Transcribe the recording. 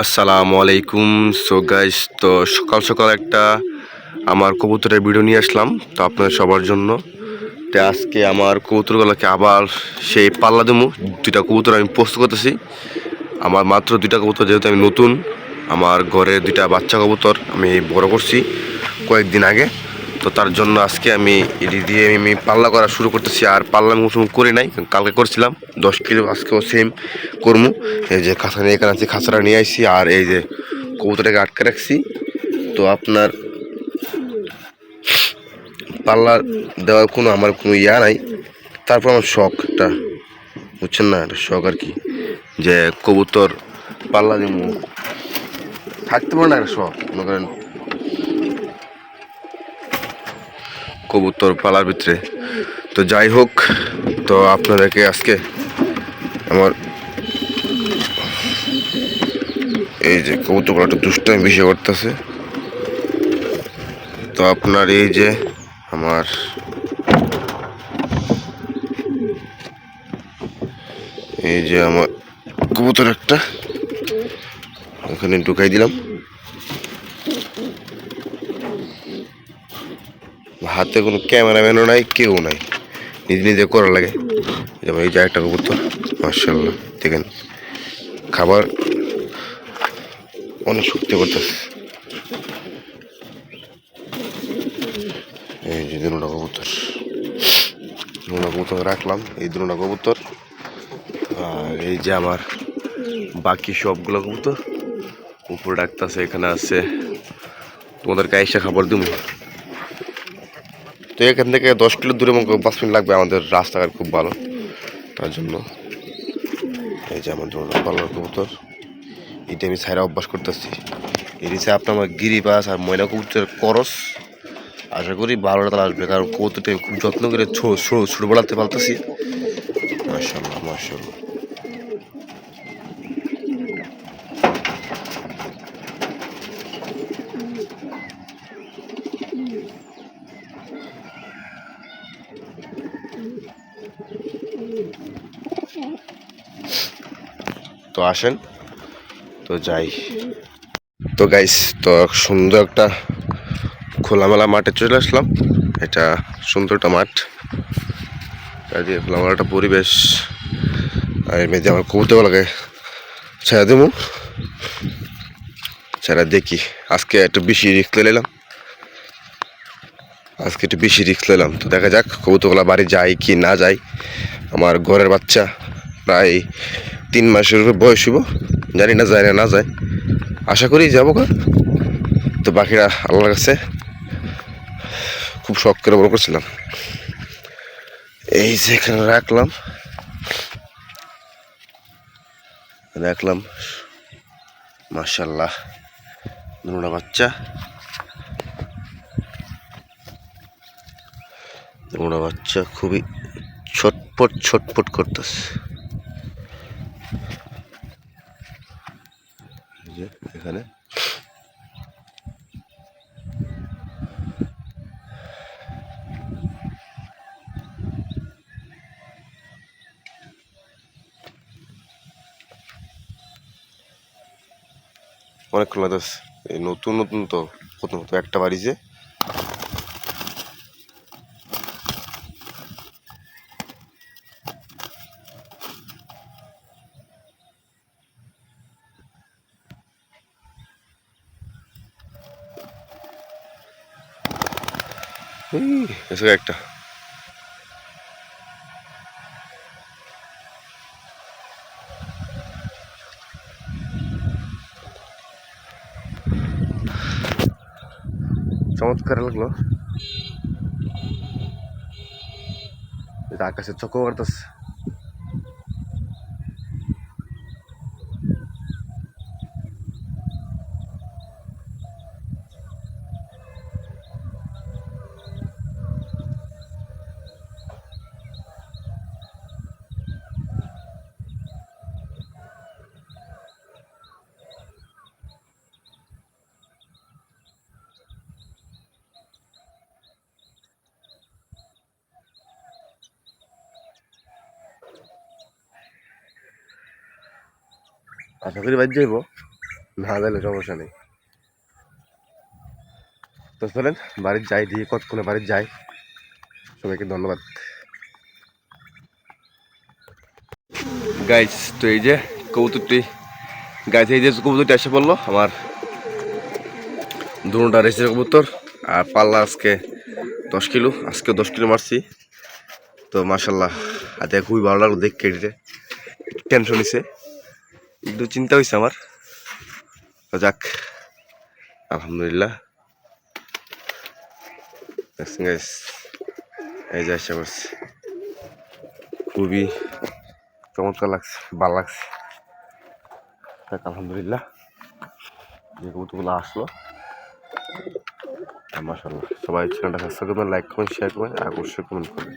আসসালামু আলাইকুম। So guys তো সকাল সকাল একটা আমার কবুতরের ভিডিও নিয়ে আসলাম, তো আপনাদের সবার জন্য। তো আজকে আমার কবুতরগুলোকে আবার সেই পাল্লা দেবো। দুইটা কবুতর আমি পোস্ট করতেছি। আমার মাত্র দুইটা কবুতর, যেহেতু আমি নতুন, আমার ঘরে দুইটা বাচ্চা কবুতর আমি বড় করছি কয়েকদিন আগে। তো তার জন্য আজকে আমি এটি দিয়ে আমি পাল্লা করা শুরু করতেছি। আর পাল্লা আমি কোনো করি নাই কালকে করছিলাম। দশ কিলো আজকেও সেম করমু। এই যে খাঁচা নিয়ে এখানে আছি, খাঁচাটা নিয়ে আসছি আর এই যে কবুতরটাকে আটকে রাখছি। তো আপনার পাল্লা দেওয়ার কোনো আমার কোনো ইয়া নাই। তারপর আমার শখ একটা বুঝছেন না? একটা শখ আর কি, যে কবুতর পাল্লা দিব থাকতে পারে না একটা শখ, মনে করেন কবুতর পালার ভিতরে। তো যাই হোক, তো আপনাদেরকে আজকে আমার এই যে কবুতরগুলো একটু দুষ্টামি বেশি করতেছে। তো আপনার এই যে আমার এই যে আমার কবুতর একটা, ওখানে ঢুকাই দিলাম। হাতে কোনো ক্যামেরাম্যানও নাই, কেউ নাই। নিজে নিজে করা লাগে। যেমন এই যে একটা কবুতর মার্শাল্লাহ দেখেন, খাবার অনেক শক্তি করতেছে। এই যে দুটা কবুতর দুটা কবুতর রাখলাম, এই দুটা কবুতর, আর এই যে আমার বাকি সবগুলো কবুতর, উপরে ডাকতেছে, এখানে আছে, তোমাদেরকে আইসা খাবার দিব তো এখান থেকে দশ কিলো দূরে মনে পাঁচ মিনিট লাগবে, আমাদের রাস্তাঘাট খুব ভালো। তার জন্য এই যে আমার পাল্লার কবুতর। এটা আমি সাইরা অভ্যাস করতেছি। এর হিসেবে আপনার আমার গিরিবাস আর ময়না কবুতরের করস। আশা করি ভালো তারা আসবে, কারণ কবুতরটা আমি খুব যত্ন করে ছোট ছোট ছোটবেলাতে পালতেছি। মার্শাল্লাহ মার্শাল্লাহ তো আসেন। তো যাই। তো গাইস তো সুন্দর একটা খোলামেলা মাঠে চলে আসলাম। এটা সুন্দর একটা মাঠ চারিদিকে খোলামেলা একটা পরিবেশ। আর মধ্যে আমার কবুতরগুলোকে ছেড়ে দেবো। ছেড়ে দেখি। আজকে একটু বেশি রিস্ক নিলাম। আজকে একটু বেশি রিস্ক নিলাম তো দেখা যাক, কবুতরগুলা বাড়ি যায় কি না যায়। আমার ঘরের বাচ্চা প্রায় তিন মাসের বয়স হইব। জানি না যায় না না যায়। আশা করি যাব গা। তো বাকিরা আল্লাহর কাছে খুব শখ করে বড় করছিলাম। এই যে এখানে রাখলাম। রাখলাম। মার্শাল্লাহ দুটা বাচ্চা। দুটা বাচ্চা খুবই ছটপট ছটপট করতেছে। এখানে। অনেকক্ষণ লাগতেছে। এই নতুন নতুন তো, প্রথমত একটা বাড়িছে এসে একটা। চমৎকার লাগল। এটা আকাশের চক্র করতেছে আশা করি বাদ যাইব। না দিলে সমস্যা নেই। তো চলেন, বাড়ির যাই দিয়ে কতক্ষণে বাড়ির যাই। সবাইকে ধন্যবাদ। গাইজ তো এই যে কবুতরটি গাইজ এই যে কবুতরটি এসে পড়ল, আমার দুটা রেসের কবুতর, আর পাল্লা আজকে দশ কিলো, আজকে দশ কিলো মারছি। তো মার্শাল্লাহ হাতে খুবই ভালো লাগল দেখ কেটে টেনশন নিছে। একটু চিন্তা হয়েছে আমার যাক, আলহামদুলিল্লাহ। এই যে আসছে খুবই চমৎকার লাগছে, ভালো লাগছে। যাক, আলহামদুলিল্লাহ। যে কবুতরগুলো আসলো। মাসাল্লাহ সবাই চ্যানেলটা সাবস্ক্রাইব করবেন লাইক করবেন শেয়ার করবেন, আর অবশ্যই কমেন্ট করবেন।